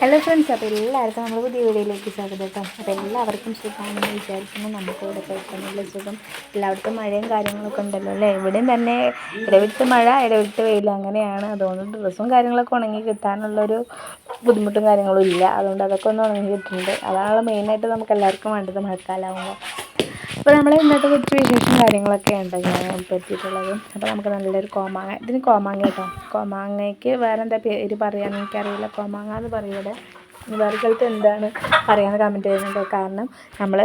Hello friends അപ്പോൾ എല്ലാവർക്കും നമ്മൾ പുതിയ വീഡിയോയിലേക്ക് സ്വാഗതം കേട്ടോ. അപ്പോൾ എല്ലാവർക്കും സുഖമാണെന്ന് വിചാരിക്കുന്നു. നമുക്ക് ഇവിടെ കഴിക്കാനുള്ള സുഖം. എല്ലായിടത്തും മഴയും കാര്യങ്ങളൊക്കെ ഉണ്ടല്ലോ അല്ലേ? ഇവിടെയും തന്നെ ഇടവിട്ട് മഴ ഇടവിട്ട് വെയിൽ അങ്ങനെയാണ്. അതുകൊണ്ട് ഡ്രസ്സും കാര്യങ്ങളൊക്കെ ഉണങ്ങി കിട്ടാനുള്ളൊരു ബുദ്ധിമുട്ടും കാര്യങ്ങളും ഇല്ല. അതുകൊണ്ട് അതൊക്കെ ഒന്ന് ഉണങ്ങി കിട്ടുന്നുണ്ട്. അതാണ് മെയിനായിട്ട് നമുക്ക് എല്ലാവർക്കും വേണ്ടത് മഴക്കാലമാകുമ്പോൾ അപ്പോൾ നമ്മൾ ഇന്നത്തെ കുറച്ച് വിശേഷം കാര്യങ്ങളൊക്കെ ഉണ്ട് ഞാൻ പറ്റിയിട്ടുള്ളത്. അപ്പോൾ നമുക്ക് നല്ലൊരു കോമാങ്ങ ഇതിന് കോമാങ്ങ കേട്ടോ. കോമാങ്ങയ്ക്ക് വേറെ എന്താ പേര് പറയാൻ എനിക്കറിയില്ല. കോമാങ്ങ എന്ന് പറയുന്നത് വേറെ സ്ഥലത്ത് എന്താണ് പറയാമെന്ന് കമന്റ് ചെയ്യുന്നുണ്ട് കാരണം നമ്മൾ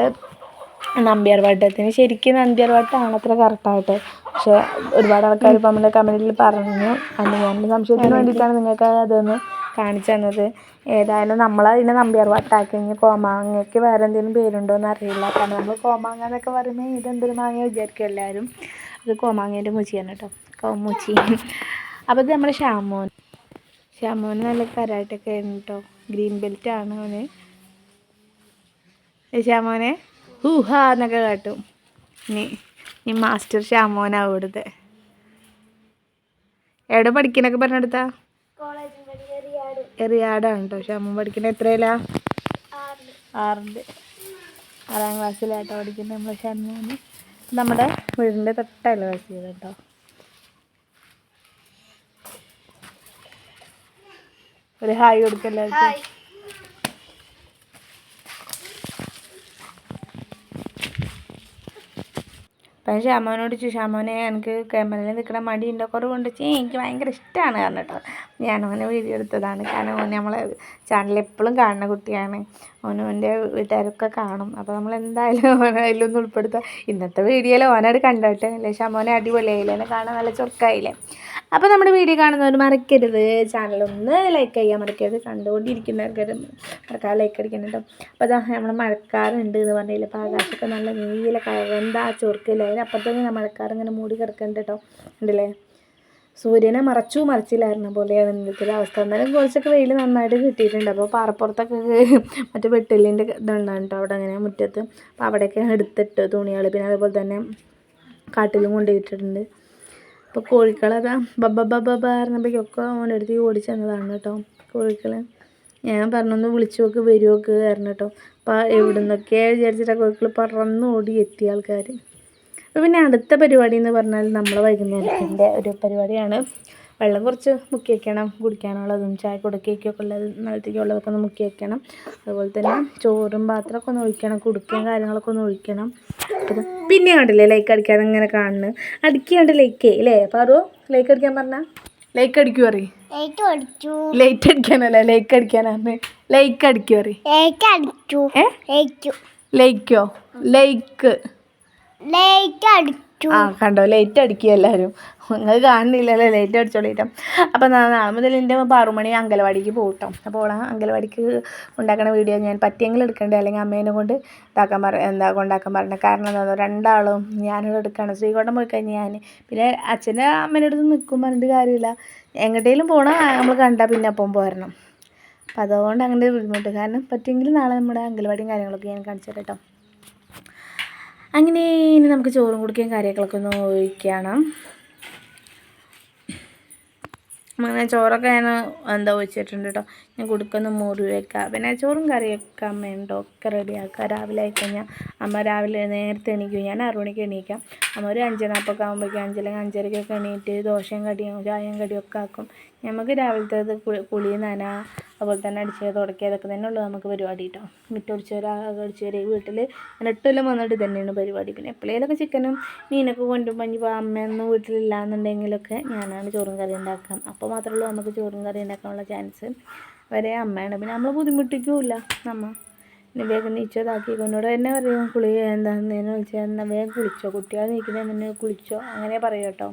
നമ്പ്യാർ വട്ടത്തിന്. ശരിക്കും നമ്പ്യാർ വട്ടമാണ് അത്ര കറക്റ്റായിട്ട് പക്ഷേ ഒരുപാട് ആൾക്കാർ ഇപ്പം നമ്മുടെ കമന്റിൽ പറഞ്ഞു. അത് ഞാൻ സംശയത്തിന് വേണ്ടിയിട്ടാണ് നിങ്ങൾക്ക് അതൊന്ന് കാണിച്ചു തന്നത്. ഏതായാലും നമ്മൾ അതിനെ നമ്പ്യാർ വട്ടാക്കി. ഇനി കോമാങ്ങയ്ക്ക് വേറെ എന്തെങ്കിലും പേരുണ്ടോ എന്ന് അറിയില്ല. കാരണം നമ്മൾ കോമാങ്ങ എന്നൊക്കെ പറയുമ്പോൾ ഇതെന്തൊരു മാങ്ങ വിചാരിക്കും എല്ലാവരും അത് കോമാങ്ങേന്റെ മുച്ചിയാണ് കേട്ടോ കോമുച്ചി. അപ്പോൾ ഇത് നമ്മുടെ ഷാമോൻ. ഷാമോന് നല്ല കരാട്ടൊക്കെ ആയിരുന്നു കേട്ടോ ഗ്രീൻ ബെൽറ്റ് ആണ് അവന് ഷാമോനെ? ഹൂഹ എന്നൊക്കെ കാട്ടും. ഇനി നീ മാസ്റ്റർ ഷാമോനാ ഇവിടുത്തെ. എവിടെ പഠിക്കണൊക്കെ പറഞ്ഞെടുത്താ? എറിയാടാണ് കേട്ടോ ഷാമോൻ പഠിക്കണ എത്രയിലാ? ആറുണ്ട് ആറാം ക്ലാസ്സിലാട്ടോ പഠിക്കുന്നത് നമ്മളെ ഷാമോന് നമ്മുടെ വീടിന്റെ തൊട്ടല്ല ക്ലാസ് കേട്ടോ ഒരു ഹായ് കൊടുക്കല്ലായിരിക്കും അപ്പം ശ്യാമോനോട് ചോദിച്ചു ശ്യാമോനെ എനിക്ക് ക്യാമറയിൽ നിൽക്കണ മടിയുണ്ടോ? കുറവുണ്ട്? ചേ എനിക്ക് ഭയങ്കര ഇഷ്ടമാണ് പറഞ്ഞിട്ടോ. അവനെ വീഡിയോ എടുത്തതാണ്. കാരണം ഓൻ നമ്മളെ ചാനൽ എപ്പോഴും കാണുന്ന കുട്ടിയാണ്. ഓനോന്റെ വീട്ടുകാരൊക്കെ കാണും. അപ്പോൾ നമ്മൾ എന്തായാലും ഓനെ അതിലൊന്നും ഉൾപ്പെടുത്താം. ഇന്നത്തെ വീഡിയോയിൽ ഓനോട് കണ്ടോട്ടെ. അല്ലേ അമ്മോനെ അടിപൊളിയായില്ലേ? എന്നെ കാണാൻ നല്ല ചൊറുക്കായില്ലേ? അപ്പോൾ നമ്മുടെ വീഡിയോ കാണുന്നവർ മറക്കരുത്. ചാനലൊന്ന് ലൈക്ക് ചെയ്യാൻ മറക്കരുത്. കണ്ടുകൊണ്ടിരിക്കുന്നവർക്ക് മറക്കാതെ ലൈക്ക് അടിക്കണം കേട്ടോ അപ്പോൾ അതാ നമ്മൾ മഴക്കാറുണ്ട് എന്ന് പറഞ്ഞില്ല? അപ്പോൾ ആകാശമൊക്കെ നല്ല നീല കളർ എന്താ ചൊറുക്കില്ല? തന്നെ മഴക്കാർ ഇങ്ങനെ മൂടി കിടക്കുന്നുണ്ട് കേട്ടോ ഉണ്ടല്ലേ സൂര്യനെ മറച്ചു മറച്ചില്ലായിരുന്ന പോലെയാണ് ഇന്നത്തെ ഒരു അവസ്ഥ. എന്നാലും കുറച്ചൊക്കെ വെയിൽ നന്നായിട്ട് കിട്ടിയിട്ടുണ്ട്. അപ്പോൾ പാറപ്പുറത്തൊക്കെ മറ്റേ വെട്ടിലിന്റെ ഇതുണ്ടാണ് കേട്ടോ അവിടെ അങ്ങനെ മുറ്റത്ത്. അപ്പോൾ അവിടെയൊക്കെ എടുത്തിട്ട് തുണികൾ പിന്നെ അതുപോലെ തന്നെ കാട്ടിലും കൊണ്ടുപോയിട്ടിട്ടുണ്ട് അപ്പോൾ കോഴിക്കളതാ ബബ പറഞ്ഞപ്പോഴൊക്കെ ഓന്റെ അടുത്ത് ഓടിച്ച് തന്നതാണ് കേട്ടോ കോഴിക്കൾ ഞാൻ പറഞ്ഞൊന്ന് വിളിച്ചു നോക്ക് വരുമൊക്കെ പറഞ്ഞു കേട്ടോ. അപ്പോൾ എവിടെ നിന്നൊക്കെ വിചാരിച്ചിട്ടാ കോഴിക്കൾ പറന്ന് ഓടി എത്തിയ ആൾക്കാർ പിന്നെ അടുത്ത പരിപാടി എന്ന് പറഞ്ഞാൽ നമ്മൾ വൈകുന്നേരത്തിന്റെ ഒരു പരിപാടിയാണ്. വെള്ളം കുറച്ച് മുക്കി വയ്ക്കണം കുടിക്കാനുള്ളതും ചായ കൊടുക്കേക്കൊക്കെ ഉള്ളത് നിലത്തേക്കുള്ളതൊക്കെ ഒന്ന് മുക്കി വയ്ക്കണം അതുപോലെ തന്നെ ചോറും പാത്രമൊക്കെ ഒന്ന് ഒഴിക്കണം കുടുക്കയും കാര്യങ്ങളൊക്കെ ഒന്ന് ഒഴിക്കണം. അപ്പോൾ പിന്നെ കണ്ടില്ലേ ലൈക്ക് അടിക്കാതെ ഇങ്ങനെ കാണുന്നു? അടിക്കാണ്ട് ലൈക്ക് അല്ലേ പാറു ലൈക്ക് അടിക്കാൻ പറഞ്ഞാൽ ലൈക്ക് അടിക്കൂ അറി ലൈറ്റ് അടിക്കാനല്ലേ? ലൈക്ക് അടിക്കാനാണ് ലൈക്ക് അടിക്കൂ അറി ലൈക്കോ ലൈക്ക് ആ കണ്ടോ? ലൈറ്റ് അടിക്കുക എല്ലാവരും നിങ്ങൾ കാണുന്നില്ലല്ലോ ലൈറ്റ് അടിച്ചോളിട്ടോ. അപ്പോൾ നാളെ മുതൽ എന്റെ പാറുമണി അങ്കലവാടിക്ക് പോകട്ടോ അപ്പോൾ ഓളെ അങ്കലവാടിക്ക് ഉണ്ടാക്കണ വീഡിയോ ഞാൻ പറ്റിയെങ്കിലും എടുക്കണ്ടേ? അല്ലെങ്കിൽ അമ്മേനെ കൊണ്ട് ഇതാക്കാൻ പറ എന്താ കൊണ്ടാക്കാൻ പറഞ്ഞത് കാരണം എന്താ രണ്ടാളും ഞാനിവിടെ എടുക്കുകയാണ് ശ്രീകോട്ടം പോയി കഴിഞ്ഞാൽ ഞാൻ പിന്നെ അച്ഛന്റെ അമ്മേന്റെ അടുത്ത് നിൽക്കും പറഞ്ഞിട്ട് കാര്യമില്ല. എങ്ങോട്ടേലും പോകണം നമ്മൾ കണ്ടാൽ പിന്നെ അപ്പം പോരണം. അപ്പോൾ അതുകൊണ്ട് അങ്ങനെ ബുദ്ധിമുട്ട്. കാരണം പറ്റിയെങ്കിൽ നാളെ നമ്മുടെ അങ്കലവാടിയും കാര്യങ്ങളൊക്കെ ഞാൻ കാണിച്ചു തരാം കേട്ടോ അങ്ങനെ ഇനി നമുക്ക് ചോറും കുടിക്കുകയും കാര്യങ്ങളൊക്കെ ഒന്ന് ഒഴിക്കണം. അങ്ങനെ ചോറൊക്കെ ഞാൻ എന്താ ഒഴിച്ചിട്ടുണ്ട് കേട്ടോ ഞാൻ കുടുക്കൊന്ന് മുറി വയ്ക്കാം പിന്നെ ചോറും കറിയൊക്കെ അമ്മയുണ്ടോ ഒക്കെ റെഡിയാക്കുക രാവിലെ ആയിക്കഴിഞ്ഞാൽ അമ്മ രാവിലെ നേരത്തെ എണീക്കും. ഞാൻ ആറു മണിക്ക് എണീക്കാം. അമ്മ ഒരു അഞ്ച് നാൽപ്പൊക്കെ ആകുമ്പോഴേക്കും അഞ്ചല്ലെങ്കിൽ അഞ്ചരക്കൊക്കെ എണീറ്റ് ദോശയും കടിയും ചായയും കടിയും ഒക്കെ ആക്കും. നമുക്ക് രാവിലത്തേത് കുളി നന അതുപോലെ തന്നെ അടിച്ച് തുടക്കുക അതൊക്കെ തന്നെ ഉള്ളൂ നമുക്ക് പരിപാടി കേട്ടോ മിറ്റടിച്ച് വരാ അടിച്ച് വരെ വീട്ടിൽ ഞാൻ എട്ടെല്ലാം വന്നിട്ട് തന്നെയാണ് പരിപാടി. പിന്നെ എപ്പോഴേലൊക്കെ ചിക്കനും മീനൊക്കെ കൊണ്ടുപോകുമ്പോൾ ഇനിയിപ്പോൾ അമ്മയൊന്നും വീട്ടിലില്ല എന്നുണ്ടെങ്കിലൊക്കെ ഞാനാണ് ചോറും കറി ഉണ്ടാക്കാം അപ്പോൾ മാത്രമേ ഉള്ളൂ നമുക്ക് ചോറും കറി ഉണ്ടാക്കാനുള്ള ചാൻസ് വരെ അമ്മയാണ്. പിന്നെ നമ്മൾ ബുദ്ധിമുട്ടിക്കുമില്ല നമ്മ പിന്നെ വേഗം നീച്ചതാക്കി എന്നോട് തന്നെ പറയും കുളി എന്താണെന്ന് വിളിച്ചാൽ എന്നാൽ വേഗം കുളിച്ചോ. കുട്ടികൾ നീക്കുന്നതിന് മുന്നേ കുളിച്ചോ. അങ്ങനെ പറയും കേട്ടോ.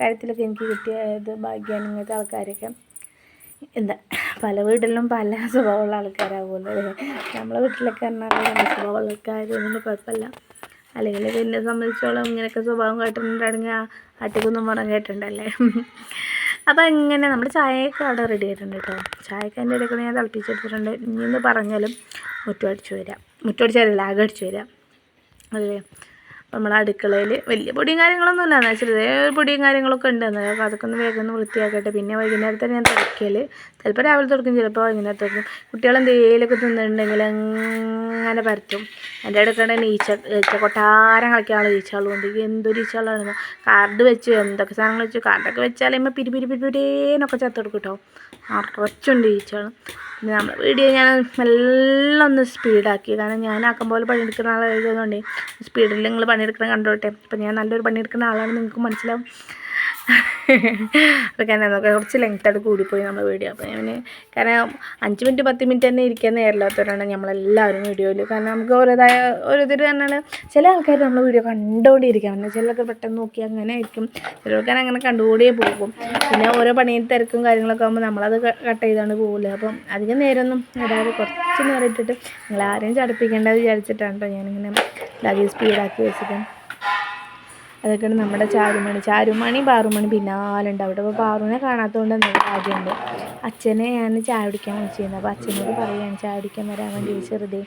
കാര്യത്തിലൊക്കെ എനിക്ക് കിട്ടിയ ഇത് ഭാഗ്യമാണ് ആൾക്കാരൊക്കെ. എന്താ പല വീട്ടിലും പല സ്വഭാവമുള്ള ആൾക്കാരാകുമല്ലോ നമ്മളെ വീട്ടിലൊക്കെ പറഞ്ഞാൽ നല്ല സ്വഭാവമുള്ള ആൾക്കാരൊന്നും കുഴപ്പമില്ല. അല്ലെങ്കിൽ എന്നെ സംബന്ധിച്ചോളം ഇങ്ങനെയൊക്കെ സ്വഭാവം കേട്ടിട്ടുണ്ടെങ്കിൽ ആട്ടിക്കൊന്നും പറഞ്ഞു കേട്ടിട്ടുണ്ടല്ലേ? അപ്പോൾ ഇങ്ങനെ നമ്മുടെ ചായയൊക്കെ അവിടെ റെഡി ആയിട്ടുണ്ട് കേട്ടോ ചായക്ക് എന്റെ ഇടയ്ക്ക് ഞാൻ തിളപ്പിച്ചെടുത്തിട്ടുണ്ട്. ഇനിയെന്ന് പറഞ്ഞാലും മുറ്റം അടിച്ചു വരാം. മുറ്റം അടിച്ചാലല്ല ആകെ അടിച്ചു വരാം. അല്ലേ? നമ്മളെ അടുക്കളയിൽ വലിയ പൊടിയും കാര്യങ്ങളൊന്നും ഇല്ല എന്നാൽ ചെറിയ പൊടിയും കാര്യങ്ങളൊക്കെ ഉണ്ട്. എന്നാൽ അതൊക്കെ ഒന്ന് വേഗം ഒന്ന് വൃത്തിയാക്കട്ടെ. പിന്നെ വൈകുന്നേരത്തെ ഞാൻ തുടക്കിയാൽ ചിലപ്പോൾ രാവിലെ തുടക്കും ചിലപ്പോൾ വൈകുന്നേരം തുടക്കും കുട്ടികൾ എന്തെങ്കിലുമൊക്കെ തിന്നിട്ടുണ്ടെങ്കിൽ അങ്ങനെ പരത്തും. എന്റെ അടുക്കടെ ഈച്ച ഈച്ച കൊട്ടാരം കളിക്കാനുള്ള ഈച്ചകളുണ്ട് എന്തൊരു ഈച്ചകളാണ് കാർഡ് വെച്ച് എന്തൊക്കെ സാധനങ്ങൾ വെച്ചു കാർഡൊക്കെ വെച്ചാൽ ഇമ്മ പിരി പിരി പിരി പിരിയേനൊക്കെ ചത്തെടുക്കും കേട്ടോ. നിറച്ചുണ്ട് ഈച്ചകളും നമ്മുടെ വീഡിയോ ഞാൻ എല്ലാം ഒന്ന് സ്പീഡാക്കി. കാരണം ഞാൻ ആക്കം പോലെ പണിയെടുക്കുന്ന ആളായതുകൊണ്ട് സ്പീഡിൽ നിങ്ങൾ പണിയെടുക്കണം കണ്ടോട്ടെ. അപ്പം ഞാൻ നല്ലൊരു പണിയെടുക്കുന്ന ആളാണ് നിങ്ങൾക്ക് മനസ്സിലാവും. അപ്പോൾ കാരണം കുറച്ച് കുറച്ച് ലെങ്ത്തായിട്ട് കൂടിപ്പോയി നമ്മൾ വീഡിയോ അപ്പോൾ ഞാൻ കാരണം അഞ്ച് മിനിറ്റ് പത്ത് മിനിറ്റ് തന്നെ ഇരിക്കാൻ നേരില്ലാത്തവരാണ് നമ്മളെല്ലാവരും വീഡിയോയിൽ കാരണം നമുക്ക് ഓരോതായ ഓരോരുത്തർ തന്നെയാണ് ചില ആൾക്കാർ നമ്മൾ വീഡിയോ കണ്ടുകൊണ്ടിരിക്കാൻ പറ്റും ചിലർക്ക് പെട്ടെന്ന് നോക്കി അങ്ങനെ ആയിരിക്കും. ചിലർക്ക് അങ്ങനെ കണ്ടുകൂടിയേ പോകും. പിന്നെ ഓരോ പണിയും തിരക്കും കാര്യങ്ങളൊക്കെ ആകുമ്പോൾ നമ്മളത് കട്ട് ചെയ്താണ് പോകില്ല അപ്പം അധികം നേരമൊന്നും അതായത് കുറച്ച് നേരം ഇട്ടിട്ട് നിങ്ങളാരെയും ചടപ്പിക്കേണ്ടത് വിചാരിച്ചിട്ടാണ് കേട്ടോ ഞാനിങ്ങനെ ലഗേജ് സ്പീഡാക്കി വെച്ചിട്ട് അതൊക്കെയാണ് നമ്മുടെ ചാരുമണി. ചാരുമണി പാറുമണി പിന്നാലുണ്ട് അവിടെ അപ്പോൾ പാറുമണി കാണാത്തതുകൊണ്ട് എന്തെങ്കിലും കാര്യമുണ്ട്. അച്ഛനെ ഞാൻ ചായ കുടിക്കാൻ വിളിച്ചിരുന്നു. അപ്പോൾ അച്ഛനോട് പറയുകയാണ് ചായ കുടിക്കാൻ വരാൻ വേണ്ടി ചെറുതെ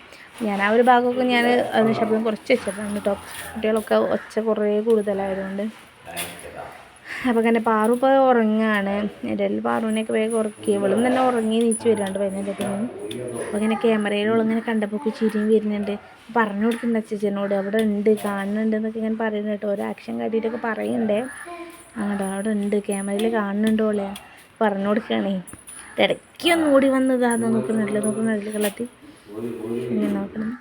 ഞാൻ ആ ഒരു ഭാഗമൊക്കെ ഞാൻ അതിന് ശബ്ദം കുറച്ച് വെച്ചിട്ടാണ് കേട്ടോ. കുട്ടികളൊക്കെ ഒച്ച കുറേ കൂടുതലായതുകൊണ്ട്. അപ്പോൾ അങ്ങനെ പാറു ഇപ്പോൾ ഉറങ്ങാണ്. എന്റെ പാറുവിനെയൊക്കെ വേഗം ഉറക്കി. ഇവളും തന്നെ ഉറങ്ങി നീച്ച് വരാണ്ട് വൈകുന്നേരത്തിന് അപ്പോൾ ഇങ്ങനെ ക്യാമറയിലുള്ള ഇങ്ങനെ കണ്ടപ്പോൾ ചിരിയും വരുന്നുണ്ട്. പറഞ്ഞു കൊടുക്കുന്നുണ്ട് അച്ഛച്ചനോട് അവിടെ ഉണ്ട് കാണുന്നുണ്ട് എന്നൊക്കെ ഇങ്ങനെ പറയുന്നു കേട്ടോ. ഒരു ആക്ഷൻ കാട്ടിയിട്ടൊക്കെ പറയുന്നുണ്ടേ. അങ്ങോട്ടോ അവിടെ ഉണ്ട് ക്യാമറയിൽ കാണുന്നുണ്ടോളെ പറഞ്ഞു കൊടുക്കുകയാണേ ഇടയ്ക്കൊന്നും ഓടി വന്നതാ നോക്കുന്നില്ല നോക്കുന്നുണ്ടല്ലോ കളത്തി ഇങ്ങനെ നോക്കണം.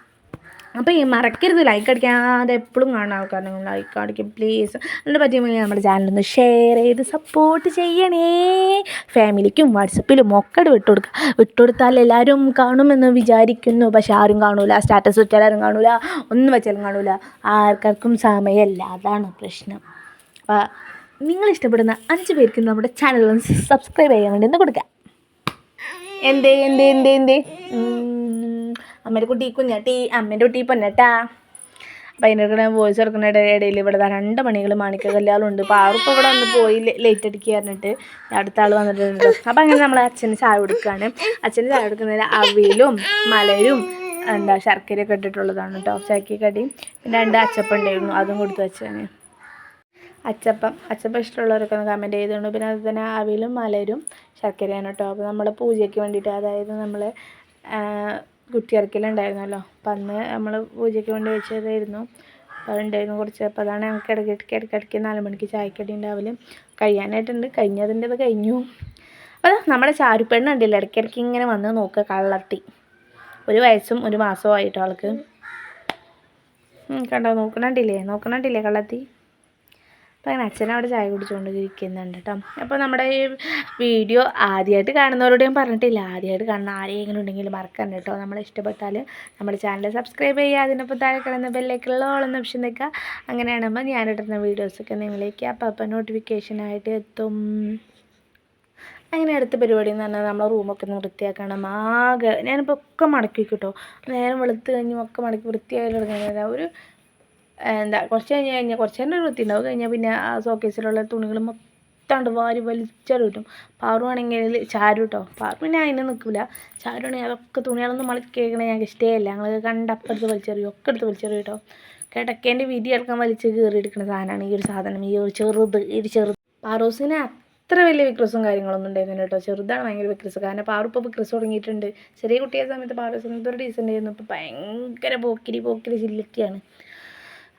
അപ്പോൾ ഈ മറക്കരുത്. ലൈക്ക് അടിക്കാതെ എപ്പോഴും കാണുന്ന നിങ്ങൾ ലൈക്ക് അടിക്കും. പ്ലീസ് അതിനെ പറ്റിയെങ്കിൽ നമ്മുടെ ചാനലൊന്ന് ഷെയർ ചെയ്ത് സപ്പോർട്ട് ചെയ്യണേ. ഫാമിലിക്കും വാട്സപ്പിലും ഒക്കെ വിട്ടു കൊടുക്കുക വിട്ടു കൊടുത്താൽ എല്ലാവരും കാണുമെന്ന് വിചാരിക്കുന്നു. പക്ഷെ ആരും കാണൂല. സ്റ്റാറ്റസ് വെച്ചാൽ ആരും കാണൂല. ഒന്നും വെച്ചാലും കാണൂല. ആർക്കാർക്കും സമയമല്ല. അതാണ് പ്രശ്നം. അപ്പോൾ നിങ്ങൾ ഇഷ്ടപ്പെടുന്ന അഞ്ച് പേർക്ക് നമ്മുടെ ചാനൽ സബ്സ്ക്രൈബ് ചെയ്യാൻ വേണ്ടി ഒന്ന് കൊടുക്കുക എന്തേ എന്തേ എന്തേ എന്തേ? അമ്മേന്റെ കുട്ടി കുഞ്ഞാട്ടി അമ്മേന്റെ കുട്ടി പൊന്നട്ടാ. അപ്പം അതിന്റെ ഇടയിൽ വോയിസ് കൊടുക്കുന്ന ഇടയിൽ ഇവിടെ രണ്ട് മണികൾ മാണിക്ക കല്യാണമുണ്ട് അപ്പോൾ ആർക്കും ഇവിടെ വന്ന് പോയി ലേറ്റ് അടിക്കുക പറഞ്ഞിട്ട് അടുത്ത ആൾ വന്നിട്ടുണ്ട്. അപ്പം അങ്ങനെ നമ്മൾ അച്ഛന് ചായ കൊടുക്കുകയാണ് അച്ഛന് ചായ കൊടുക്കുന്നതിൽ അവിയലും മലരും എന്താ ശർക്കരയൊക്കെ ഇട്ടിട്ടുള്ളതാണ് കേട്ടോ കടി. പിന്നെ രണ്ട് അച്ചപ്പം ഉണ്ടായിരുന്നു. അതും കൊടുത്തു അച്ഛന് അച്ചപ്പം അച്ചപ്പം ഇഷ്ടമുള്ളവരൊക്കെ ഒന്ന് കമന്റ് ചെയ്തുകൊണ്ട് പിന്നെ അത് തന്നെ അവിലും മലരും ശർക്കരയാണ് കേട്ടോ അപ്പോൾ നമ്മൾ പൂജയ്ക്ക് വേണ്ടിയിട്ട് അതായത് നമ്മൾ കുറ്റിയിറക്കലുണ്ടായിരുന്നല്ലോ അപ്പം അന്ന് നമ്മൾ പൂജയ്ക്ക് വേണ്ടി വെച്ചതായിരുന്നു. അപ്പോൾ അതുണ്ടായിരുന്നു കുറച്ച്. അപ്പോൾ അതാണ് ഞങ്ങൾക്ക് ഇടയ്ക്ക് ഇടയ്ക്കിടയ്ക്ക് നാല് മണിക്ക് ചായക്കടി ഉണ്ടാവൽ. കഴിയാനായിട്ടുണ്ട്. കഴിഞ്ഞതിന്റെ അത് കഴിഞ്ഞു. അപ്പോൾ നമ്മുടെ ചാരുപ്പെണ്ണ ഉണ്ടല്ലോ ഇടയ്ക്കിടയ്ക്ക് ഇങ്ങനെ വന്ന് നോക്കുക കള്ളത്തി. ഒരു വയസ്സും ഒരു മാസവും ആയിട്ടോ ആൾക്ക്. കണ്ടോ? നോക്കണണ്ടില്ലേ നോക്കണണ്ടില്ലേ കള്ളത്തി? അപ്പോൾ അങ്ങനെ അച്ഛൻ അവിടെ ചായ കുടിച്ചുകൊണ്ട് ഇരിക്കുന്നുണ്ട് കേട്ടോ. അപ്പോൾ നമ്മുടെ ഈ വീഡിയോ ആദ്യമായിട്ട് കാണുന്നവരോട് ഞാൻ പറഞ്ഞിട്ടില്ല. ആദ്യമായിട്ട് കാണുന്ന ആരെങ്കിലും ഉണ്ടെങ്കിൽ മറക്കണ്ട കേട്ടോ. നമ്മൾ ഇഷ്ടപ്പെട്ടാൽ നമ്മുടെ ചാനൽ സബ്സ്ക്രൈബ് ചെയ്യുക അതിനൊപ്പം താഴെ കിടന്ന ബെല്ലേക്കുള്ള ഓളെന്ന് ഓപ്ഷൻ നിൽക്കുക അങ്ങനെയാണെങ്കിൽ ഞാനിടുന്ന വീഡിയോസൊക്കെ നിങ്ങളിലേക്ക് അപ്പം അപ്പം നോട്ടിഫിക്കേഷനായിട്ട് എത്തും. അങ്ങനെ അടുത്ത പരിപാടി എന്ന് പറഞ്ഞാൽ നമ്മളെ റൂമൊക്കെ ഒന്ന് വൃത്തിയാക്കണം. ആകെ ഞാനിപ്പോൾ ഒക്കെ മടക്കി കേട്ടോ. നേരം വെളുത്ത് കഴിഞ്ഞ് ഒക്കെ മടക്കി വൃത്തിയായി തുടങ്ങിയത് ഒരു എന്താ കുറച്ച് കഴിഞ്ഞ് കഴിഞ്ഞാൽ കുറച്ച് നേരം ഒരു വൃത്തിയുണ്ടാവും കഴിഞ്ഞാൽ പിന്നെ ആ സോക്കേസിലുള്ള തുണികൾ മൊത്തം വാരി വലിച്ചെറിയിട്ടും പാറുവാണെങ്കിൽ ചാരു കേട്ടോ പാറു പിന്നെ അതിനെ നിൽക്കില്ല. ചാരുവാണെങ്കിൽ അതൊക്കെ തുണികളൊന്നും മടക്കി കേൾക്കണേ ഞങ്ങൾക്ക് ഇഷ്ടമല്ല ഞങ്ങൾ കണ്ടപ്പുറത്ത് വലിച്ചെറിയും. ഒക്കെ എടുത്ത് വലിച്ചെറിയും കേട്ടോ കിടക്കേന്റെ വിധി അടക്കം വലിച്ച് കയറി എടുക്കുന്ന സാധനമാണ് ഈ ഒരു സാധനം. ഈ ഒരു ചെറുത് ഈ ഒരു ചെറുത്. പാറോസിന് അത്ര വലിയ വിക്രസും കാര്യങ്ങളൊന്നും ഉണ്ടായിരുന്നില്ല കേട്ടോ ചെറുതാണ് ഭയങ്കര വിക്രസ്. കാരണം പാറു ഇപ്പോൾ വിക്രസ് തുടങ്ങിയിട്ടുണ്ട്. ചെറിയ കുട്ടിയായ സമയത്ത് പാറോസിന് ഒരു ഡീസന്റ് ആയിരുന്നു. ഇപ്പോൾ ഭയങ്കര പോക്കിരി പോക്കിരി ചില്ലറ്റിയാണ്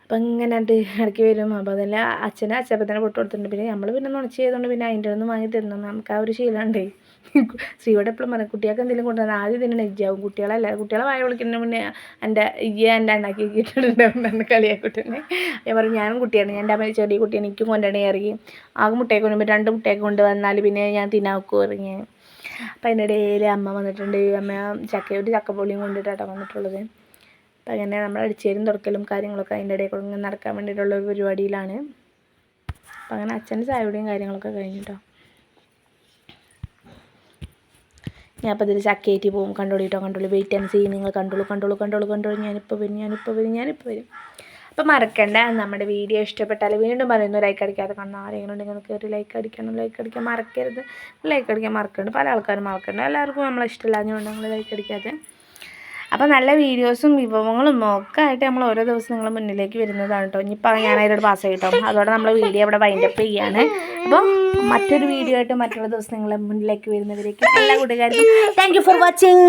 അപ്പം ഇങ്ങനെ അത് ഇടയ്ക്ക് വരും. അപ്പോൾ അതെല്ലാം അച്ഛനെ അച്ഛപ്പത്തന്നെ പൊട്ട് കൊടുത്തിട്ടുണ്ട്. പിന്നെ നമ്മൾ പിന്നെ നുണച്ച് ചെയ്തുകൊണ്ട് പിന്നെ അതിന്റെ ഒന്നും വാങ്ങി തരുന്നു. നമുക്ക് ആ ഒരു ശീലമുണ്ടേ ശ്രീയോട് എപ്പോഴും പറയും കുട്ടികൾക്ക് എന്തെങ്കിലും കൊണ്ടുവന്നാൽ ആദ്യം തന്നെ നെജ്ജാവും. കുട്ടികളല്ല കുട്ടികളെ വായ വിളിക്കുന്നതിന് മുന്നേ എന്റെ ഈ എന്റെ ഉണ്ടാക്കി കിട്ടിയിട്ടുണ്ടാവും കളിയാക്കിട്ടുണ്ട് ഞാൻ പറയും ഞാനും കുട്ടിയാണ്. ഞാൻ എന്റെ അമ്മ ചെറിയ കുട്ടിയാണ്. എനിക്കും കൊണ്ടുവരണേ. ഇറങ്ങി ആകെ മുട്ടയൊക്കെ കൊണ്ടുമ്പോൾ രണ്ട് മുട്ടയൊക്കെ കൊണ്ട് വന്നാൽ പിന്നെ ഞാൻ തിന്നാക്കും. ഇറങ്ങി അപ്പം അതിന്റെ ഇടയിൽ അമ്മ വന്നിട്ടുണ്ട്. അമ്മ ചക്ക ഒരു ചക്കപ്പൊളിയും കൊണ്ടിട്ടാണ് വന്നിട്ടുള്ളത്. അപ്പം അങ്ങനെ നമ്മൾ അടിച്ചേരും തുറക്കലും കാര്യങ്ങളൊക്കെ അതിന്റെ ഇടയിൽ കൂടെ ഇങ്ങനെ നടക്കാൻ വേണ്ടിയിട്ടുള്ള ഒരു പരിപാടിയിലാണ്. അപ്പം അങ്ങനെ അച്ഛന്റെ ചായയുടെയും കാര്യങ്ങളൊക്കെ കഴിഞ്ഞിട്ടോ ഞാൻ അപ്പോൾ ഇതിൽ ചക്കയേറ്റി പോകും കണ്ടോളിട്ടോ കണ്ടോളി. വെയിറ്റ് ആൻഡ് സീ നിങ്ങൾ കണ്ടോളൂ കണ്ടോളൂ കണ്ടോളൂ കണ്ടോളൂ. ഞാനിപ്പോൾ വരും ഞാനിപ്പോൾ വരും ഞാനിപ്പോൾ വരും. അപ്പോൾ മറക്കണ്ട. നമ്മുടെ വീഡിയോ ഇഷ്ടപ്പെട്ടാൽ വീണ്ടും പറയുന്നു ലൈക്ക് അടിക്കാതെ കാണണം. ആരെങ്കിലും ഉണ്ടെങ്കിൽ കയറി ലൈക്ക് അടിക്കണം ലൈക്ക് അടിക്കാൻ മറക്കരുത്. ലൈക്ക് അടിക്കാൻ മറക്കണ്ട് പല ആൾക്കാരും മറക്കണ്ട. എല്ലാവർക്കും നമ്മളെ ഇഷ്ടമില്ലാഞ്ഞുകൊണ്ട് നമ്മൾ ലൈക്ക് അടിക്കാതെ. അപ്പോൾ നല്ല വീഡിയോസും വിഭവങ്ങളും ഒക്കെ ആയിട്ട് നമ്മൾ ഓരോ ദിവസം നിങ്ങൾ മുന്നിലേക്ക് വരുന്നതാണ് കേട്ടോ. ഇനിയിപ്പോൾ ഞാൻ അതിലോട് പാസ് ചെയ്യട്ടോ. അതോടെ നമ്മൾ വീഡിയോ ഇവിടെ വൈൻഡപ്പ് ചെയ്യാണ്. അപ്പോൾ മറ്റൊരു വീഡിയോ ആയിട്ട് മറ്റുള്ള ദിവസം നിങ്ങളെ മുന്നിലേക്ക് വരുന്നവരേക്ക് എല്ലാ കൂട്ടുകാർക്കും താങ്ക് ഫോർ വാച്ചിങ്